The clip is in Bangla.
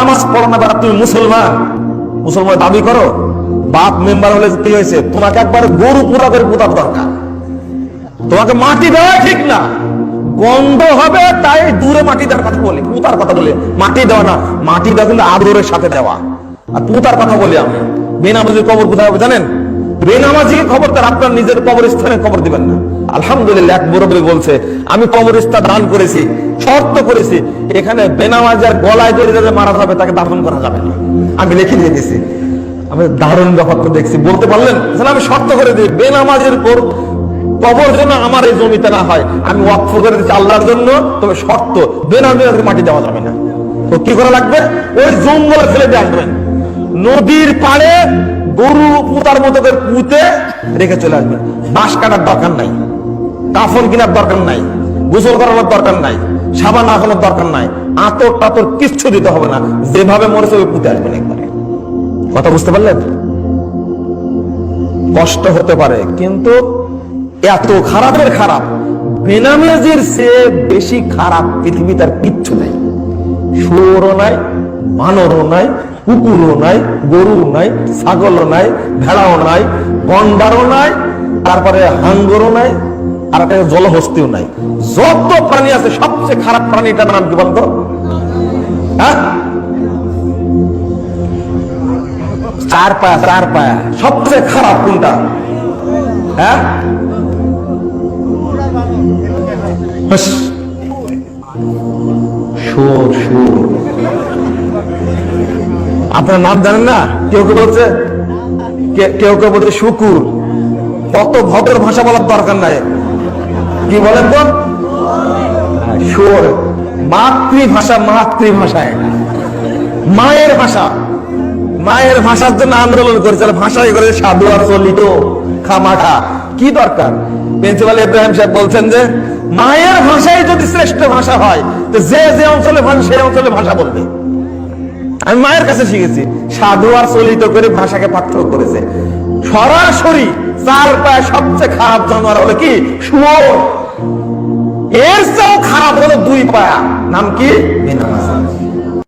নামাজ পড়ো না বেটা তুমি মুসলমান। মুসলমান দাবি করো, বাপ মেম্বার হলে কি হয়েছে? তোমাকে একবার গরু পুরা করে দরকার। তোমাকে মাটি দেওয়া ঠিক না। গন্ধ হবে, তাই দূরে মাটি দেওয়ার কথা বলি, পুতার কথা বলি। মাটি দেওয়া না, মাটি দেওয়া কিন্তু আদরের সাথে দেওয়া। আর পুতার কথা বলি আমি। বেনামাজির কবর কোথায় হবে জানেন? বেনামাজিকে খবর তার আপনার নিজের কবরস্থানে খবর দিবেন না। আলহামদুলিল্লাহ, এক মুরব্বী বলছে, আমি কবরস্থান দান করেছি শর্ত করেছি, এখানে বেনামাজার গলায় ধরে যাতে মারা যাবে, তাকে দাফন করা যাবে না। আমি লিখে দিয়ে দিয়েছি। আমি দারুণ ব্যাপারটা দেখছি। বলতে পারলেন? আমি শর্ত করে দিই, বেনামাজের কবর যেন আমার এই জমিতে না হয়। আমি ওয়াকফ করে দিচ্ছি আল্লাহর জন্য, তবে শর্ত, বেনামাজের মাটি দেওয়া যাবে না। তো কি করা লাগবে? ওই জঙ্গলে ফেলে দিয়ে আসবেন। নদীর পাড়ে গরু পুতার মতো পুঁতে রেখে চলে আসবেন। বাঁশ কাটার দরকার নাই। কাফন কেনার দরকার নাই। গোসল করানোর দরকার নাই। সাবান আঁকানোর দরকার নাই। আতর টাতর কিচ্ছু দিতে হবে না। যেভাবে মরেছে ওই পুঁতে আসবেন একবারে। কথা বুঝতে পারলেন? কষ্ট হতে পারে, কিন্তু এত খারাপের খারাপ। বেনামাজির চেয়ে বেশি খারাপ পৃথিবীতে আর কিচ্ছু নাই। শুয়োরও নাই, বানরও নাই, কুকুরও নাই গরু নাই, ছাগলও নাই, ভেড়াও নাই, গন্ডারও নাই, তারপরে হাঙ্গরও নাই আর একটা জলহস্তিও নাই। যত প্রাণী আছে, সবচেয়ে খারাপ প্রাণীটার নাম কি বলতো? হ্যাঁ? চার পায়া চার পায়া সবচেয়ে খারাপ কোনটা? হ্যাঁ? আপনার নাম জানেন না? কেউ কেউ বলছে কেউ কেউ বলছে শুকুর। কত ভদ্র ভাষা বলার দরকার নাই। কি বলেন তো শুয়োর মাতৃভাষা, মাতৃভাষায়। মায়ের ভাষা। মায়ের ভাষার জন্য আন্দোলন করেছে ভাষাই করে সাধু আর চলিত খামাখা। কি দরকার? প্রিন্সিপাল ইব্রাহিম সাহেব বলছেন যে, মায়ের ভাষাই যদি শ্রেষ্ঠ ভাষা হয়, তো যে যে অঞ্চলে ভাষা, সেই অঞ্চলে ভাষা বলবে। আমি মায়ের কাছে শিখেছি, সাধু আর চলিত করে ভাষাকে পার্থক্য করেছে। সরাসরি চার পায়ে সবচেয়ে খারাপ জানোয়ার হলো কি? শুয়োর এর চেয়েও খারাপ হলো দুই পায়া। নাম কি? বিনা